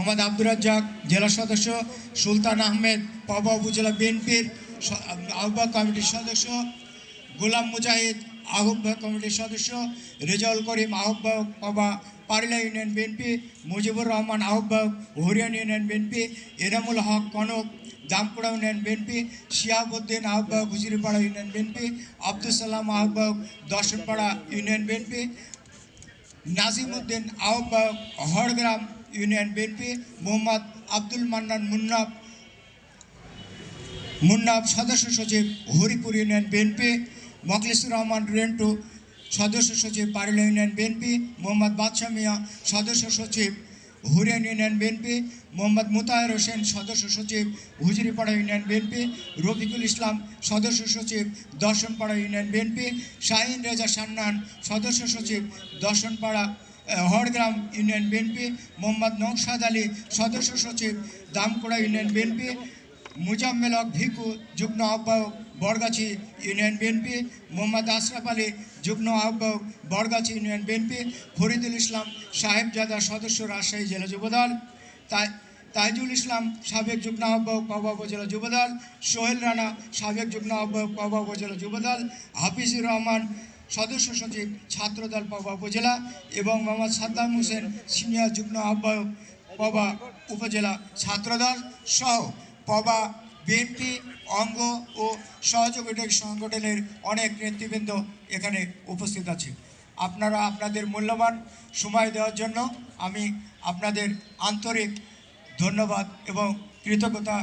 মোহাম্মদ আব্দুর রাজ্জাক, জেলা সদস্য, সুলতান আহমেদ, পাবা উপজেলা বিএনপির আহ্বায়ক কমিটির সদস্য, গোলাম মুজাহিদ, আহ্বায়ক কমিটির সদস্য, রেজাউল করিম, আহ্বায়ক পাবা পারলা ইউনিয়ন বিএনপি, মুজিবুর রহমান, আহ্বায়ক Horian union BNP, Enamul Haque Konok Jampura union BNP Shiabuddin আহ্বায়ক হুজুরিপাড়া ইউনিয়ন বিএনপি আব্দুল সালাম, আহ্বায়ক দর্শনপাড়া ইউনিয়ন বিএনপি নাজিমউদ্দিন আহ্বায়ক হরগ্রাম ইউনিয়ন বিএনপি, মোহাম্মদ আব্দুল মান্নান মুন্নাফ মুন্নাফ সদস্য সচিব হরিপুর ইউনিয়ন বিএনপি, মখলিসুর রহমান রেন্টু সদস্য সচিব পারুলা ইউনিয়ন বিএনপি, মোহাম্মদ বাদশাহ মিয়া সদস্য সচিব হুরিয়ান ইউনিয়ন বিএনপি, মোহাম্মদ মুতাহের হোসেন সদস্য সচিব হুজুরিপাড়া ইউনিয়ন বিএনপি, রফিকুল ইসলাম সদস্য সচিব দর্শনপাড়া ইউনিয়ন বিএনপি, শাহিন রেজা সান্নান সদস্য সচিব দর্শনপাড়া হরগ্রাম ইউনিয়ন বিএনপি, মোহাম্মদ নৌসাদ আলী সদস্য সচিব, দামকোড়া ইউনিয়ন বিএনপি মুজাম্মেলক ভিকু, যুগ্ম আহ্বায়ক, বরগাছি ইউনিয়ন বিএনপি, মোহাম্মদ আশরাফ আলী, যুগ্ম আহ্বায়ক, বরগাছি ইউনিয়ন বিএনপি, ফরিদুল ইসলাম সাহেবজাদা সদস্য রাজশাহী জেলা যুবদল। তাই তাইজুল ইসলাম, সাবেক যুগ্ম আহ্বায়ক পাবা উপজেলা যুবদল, সোহেল রানা, সাবেক যুগ্ম আহ্বায়ক পাবা উপজেলা যুবদল, হাফিজুর রহমান, সদস্য সচিব, ছাত্রদল পাবা উপজেলা এবং মোহাম্মদ সাদ্দাম হোসেন, সিনিয়র যুগ্ম আহ্বায়ক পবা উপজেলা ছাত্রদল সহ পবা বিএনপি অঙ্গ ও সহযোগী সংগঠনের অনেক নেতৃবৃন্দ এখানে উপস্থিত আছে। আপনারা আপনাদের মূল্যবান সময় দেওয়ার জন্য আমি আপনাদের আন্তরিক ধন্যবাদ এবং কৃতজ্ঞতা